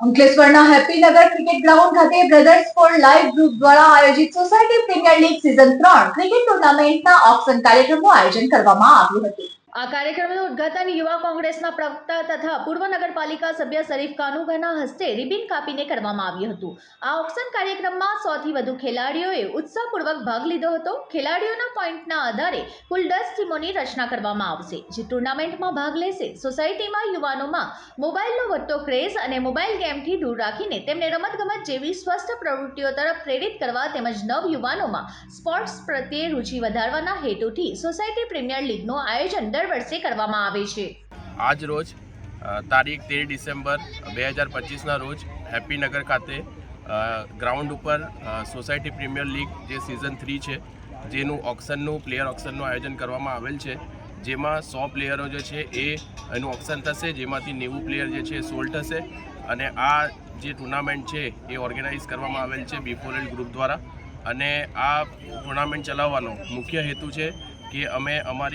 અંકલેશ્વરના Happynagar cricket ground ખાતે brothers for life group દ્વારા આયોજિત સોસાયટી પ્રીમિયર લીગ સિઝન ત્રણ ક્રિકેટ ટુર્નામેન્ટના ઓક્શન કાર્યક્રમનું આયોજન કરવામાં આવ્યું હતું. આ કાર્યક્રમનું ઉદ્ઘાટન યુવા કોંગ્રેસના પ્રવક્તા તથા પૂર્વ નગરપાલિકા સભ્ય શરીફ કાનુગાના હસ્તે રિબિન કાપીને કરવામાં આવ્યું હતું. આ ઓક્શન કાર્યક્રમમાં સૌથી વધુ ખેલાડીઓએ ઉત્સાહપૂર્વક ભાગ લીધો હતો. ખેલાડીઓના પોઈન્ટના આધારે કુલ દસ ટીમોની રચના કરવામાં આવશે. જે ટુર્નામેન્ટમાં ભાગ લેશે, સોસાયટીમાં યુવાનોમાં મોબાઈલનો વધતો ક્રેઝ અને મોબાઈલ ગેમથી દૂર રાખીને તેમને રમતગમત જેવી સ્વસ્થ પ્રવૃત્તિઓ તરફ પ્રેરિત કરવા તેમજ નવ યુવાનોમાં સ્પોર્ટ્સ પ્રત્યે રુચિ વધારવાના હેતુથી સોસાયટી પ્રીમિયર લીગનું આયોજન દર વર્ષે કરવામાં આવે છે. આજ રોજ તારીખ તેર ડિસેમ્બર બે હજાર પચીસના રોજ હેપીનગર ખાતે ગ્રાઉન્ડ ઉપર સોસાયટી પ્રીમિયર લીગ જે સિઝન થ્રી છે, જેનું ઓક્શનનું પ્લેયર ઓક્શનનું આયોજન કરવામાં આવેલ છે, જેમાં સો પ્લેયરો જે છે એ એનું ઓક્શન થશે, જેમાંથી નેવું પ્લેયર જે છે સોલ્ડ થશે, અને આ જે ટુર્નામેન્ટ છે એ ઓર્ગેનાઇઝ કરવામાં આવેલ છે બીફોરેલ ગ્રુપ દ્વારા. અને આ ટુર્નામેન્ટ ચલાવવાનો મુખ્ય હેતુ છે કે અમે અમારી